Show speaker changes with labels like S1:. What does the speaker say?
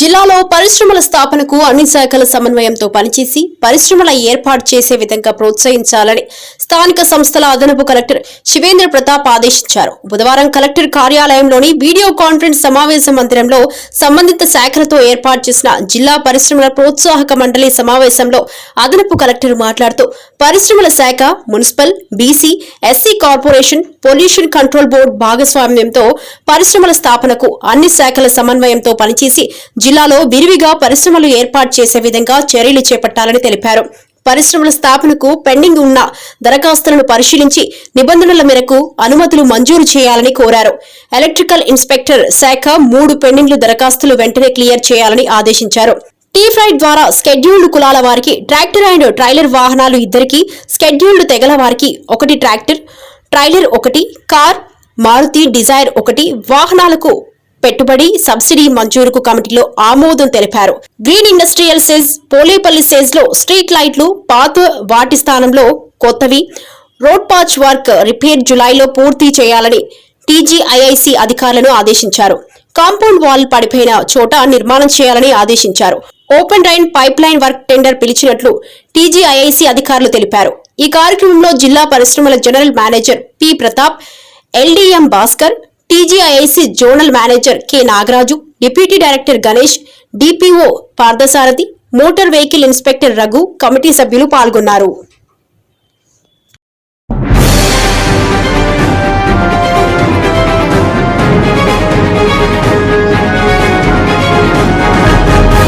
S1: జిల్లాలో పరిశ్రమల స్థాపనకు అన్ని శాఖల సమన్వయంతో పనిచేసి పరిశ్రమల ఏర్పాటు చేసే విధంగా ప్రోత్సహించాలని స్థానిక సంస్థల అదనపు కలెక్టర్ శివేంద్ర ప్రతాప్ ఆదేశించారు. బుధవారం కలెక్టర్ కార్యాలయంలోని వీడియో కాన్ఫరెన్స్ సమావేశ మందిరంలో సంబంధిత శాఖలతో ఏర్పాటు చేసిన జిల్లా పరిశ్రమల ప్రోత్సాహక మండలి సమావేశంలో అదనపు కలెక్టర్ మాట్లాడుతూ పరిశ్రమల శాఖ municipal BC SC corporation pollution control board భాగస్వామ్యంతో పరిశ్రమల స్థాపనకు అన్ని శాఖల సమన్వయంతో పనిచేసి జిల్లాలో విరివిగా పరిశ్రమలు ఏర్పాటు చేసే విధంగా చర్యలు చేపట్టాలని తెలిపారు. పరిశ్రమల స్థాపనకు పెండింగ్ ఉన్న దరఖాస్తులను పరిశీలించి నిబంధనల మేరకు అనుమతులు మంజూరు చేయాలని కోరారు. ఎలక్ట్రికల్ ఇన్స్పెక్టర్ శాఖ మూడు పెండింగ్లు దరఖాస్తులు వెంటనే క్లియర్ చేయాలని ఆదేశించారు. టీ ఫ్రైడ్ ద్వారా స్కెడ్యూల్డ్ కులాల వారికి ట్రాక్టర్ అండ్ ట్రైలర్ వాహనాలు ఇద్దరికి స్కెడ్యూల్డ్ తెగల వారికి ఒకటి ట్రాక్టర్ ట్రైలర్ ఒకటి కార్ మారుతి డిజైర్ ఒకటి వాహనాలకు పెట్టుబడి సబ్సిడీ మంజూరుకు కమిటీలో ఆమోదం తెలిపారు. గ్రీన్ ఇండస్ట్రియల్ సెజ్ పోలేపల్లి సెజ్లో స్ట్రీట్ లైట్లు పాత వాటి స్థానంలో కొత్తవి రోడ్ పాచ్ వర్క్ రిపేర్ జులైలో పూర్తి చేయాలని టీజీఐఐసి అధికారులను ఆదేశించారు. కాంపౌండ్ వాల్ పడిపోయిన చోట నిర్మాణం చేయాలని ఆదేశించారు. Open drain pipe line work tender పిలిచినట్లు TGIIC అధికారులు తెలిపారు. ఈ కార్యక్రమంలో జిల్లా పరిశ్రమల general manager P Pratap LDM Bhaskar TGIIC zonal manager K Nagaraju deputy director Ganesh DPO Parthasarathi motor vehicle inspector Raghu committee సభ్యులు పాల్గొన్నారు.